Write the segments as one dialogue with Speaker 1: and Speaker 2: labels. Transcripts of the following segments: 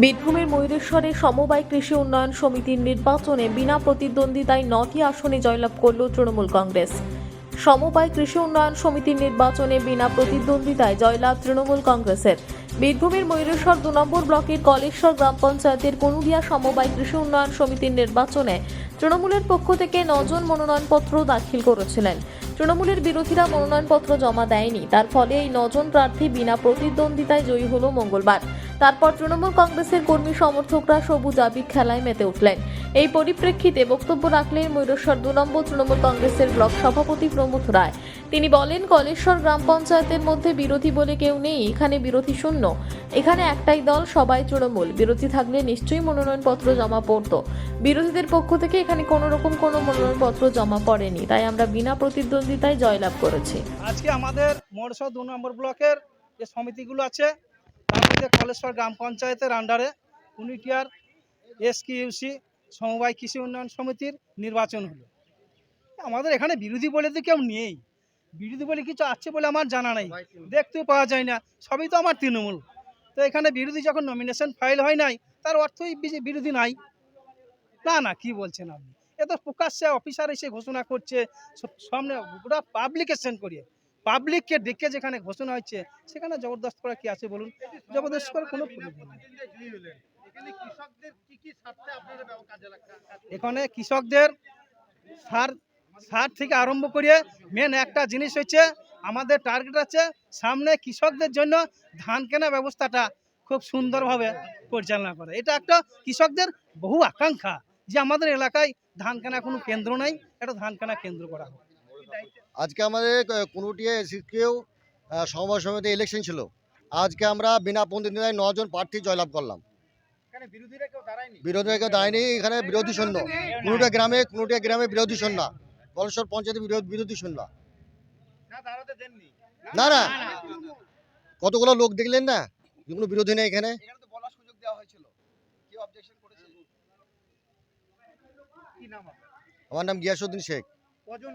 Speaker 1: বীরভূমের ময়ূরেশ্বরে সমবায় কৃষি উন্নয়ন সমিতির নির্বাচনে বিনা প্রতিদ্বন্দ্বিতায় নটি আসনে জয়লাভ করল তৃণমূল কংগ্রেস। সমবায় কৃষি উন্নয়ন সমিতির নির্বাচনে বিনা প্রতিদ্বন্দ্বিতায় জয়লাভ তৃণমূল কংগ্রেসের। বীরভূমের ময়ূরেশ্বর দু নম্বর ব্লকের কলেশ্বর গ্রাম পঞ্চায়েতের কনুদিয়া সমবায় কৃষি উন্নয়ন সমিতির নির্বাচনে তৃণমূলের পক্ষ থেকে নজন মনোনয়নপত্র দাখিল করেছিলেন। তৃণমূলের বিরোধীরা মনোনয়নপত্র জমা দেয়নি, তার ফলে এই নজন প্রার্থী বিনা প্রতিদ্বন্দ্বিতায় জয়ী হল মঙ্গলবার। তারপর তৃণমূল কংগ্রেসের কর্মী সমর্থকরা সবুজ আবির খেলায় মেতে উঠলেন। এই পরিপ্রেক্ষিতে বক্তব্য রাখলেন ময়ূরেশ্বর দু নম্বর তৃণমূল কংগ্রেসের ব্লক সভাপতি প্রমোদ রায়। তিনি বলেন, কলেশ্বর গ্রাম পঞ্চায়েতের মধ্যে বিরোধী বলে কেউ নেই, এখানে বিরোধী শূন্য। এখানে একটাই দল, সবাই তৃণমূল। বিরোধী থাকলে নিশ্চয়ই মনোনয়নপত্র জমা পড়তো। বিরোধীদের পক্ষ থেকে এখানে কোনো রকম কোনো মনোনয়নপত্র জমা পড়েনি। তাই আমরা বিনা প্রতিদ্বন্দ্বিতায় জয়লাভ করেছি।
Speaker 2: আজকে আমাদের মোড়সা দু নম্বর ব্লকের যে সমিতিগুলো আছে মধ্যে কলেশ্বর গ্রাম পঞ্চায়েতের আন্ডারে কুনিটিয়ার এসকিউসি সমবায় কৃষি উন্নয়ন সমিতির নির্বাচন হলো। আমাদের এখানে বিরোধী বলে তো কেউ নেই। বিরোধী বলে কিছু আছে বলে আমার জানা নেই। দেখতেও পাওয়া যায় না। সবই তো আমার তৃণমূল। তো এখানে বিরোধী যখন নমিনেশন ফাইল হয় নাই, তার অর্থই বিরোধী নাই। না না, কি বলছেন আপনি? এ তো প্রকাশ্যে অফিসার এসে ঘোষণা করছে সামনে গোটা পাবলিকেশন করিয়ে। পাবলিককে ডেকে যেখানে ঘোষণা হচ্ছে সেখানে জবরদস্ত করা কি আছে বলুন? জবরদস্ত করার কোনো এখানে কৃষকদের সার সার থেকে আরম্ভ করে মেন একটা জিনিস হচ্ছে, আমাদের টার্গেট আছে সামনে কৃষকদের জন্য ধান কেনা ব্যবস্থাটা খুব সুন্দরভাবে পরিচালনা করে। এটা একটা কৃষকদের বহু আকাঙ্ক্ষা যে আমাদের এলাকায় ধান কেনা কোনো কেন্দ্র নাই এটা ধান কেনা কেন্দ্র করা হোক।
Speaker 3: আজকে আমাদের কোনোটিয়া এসিকেও সমবায় সমিতি ইলেকশন ছিল। আজকে আমরা বিনা প্রতিদ্বন্দ্বিতায় নজন প্রার্থী জয়লাভ করলাম। বিরোধীরা কেউ দায়নি এখানে বিরোধী শূন্য। কোনোটা গ্রামে কোনোটা গ্রামে বিরোধী শূন্য। কলেশ্বর পঞ্চায়েতে বিরোধ- বিরোধী শূন্য। না না কতগুলো লোক দেখলেন না? যে কোনো বিরোধী নেই এখানে। আমার নাম গিয়াসুদ্দিন শেখ।
Speaker 4: কজন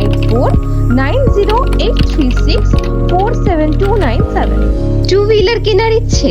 Speaker 4: eight four nine zero eight three six four seven two nine seven two wheeler কেনার ইচ্ছে।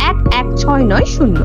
Speaker 4: এক এক ছয় নয় শূন্য।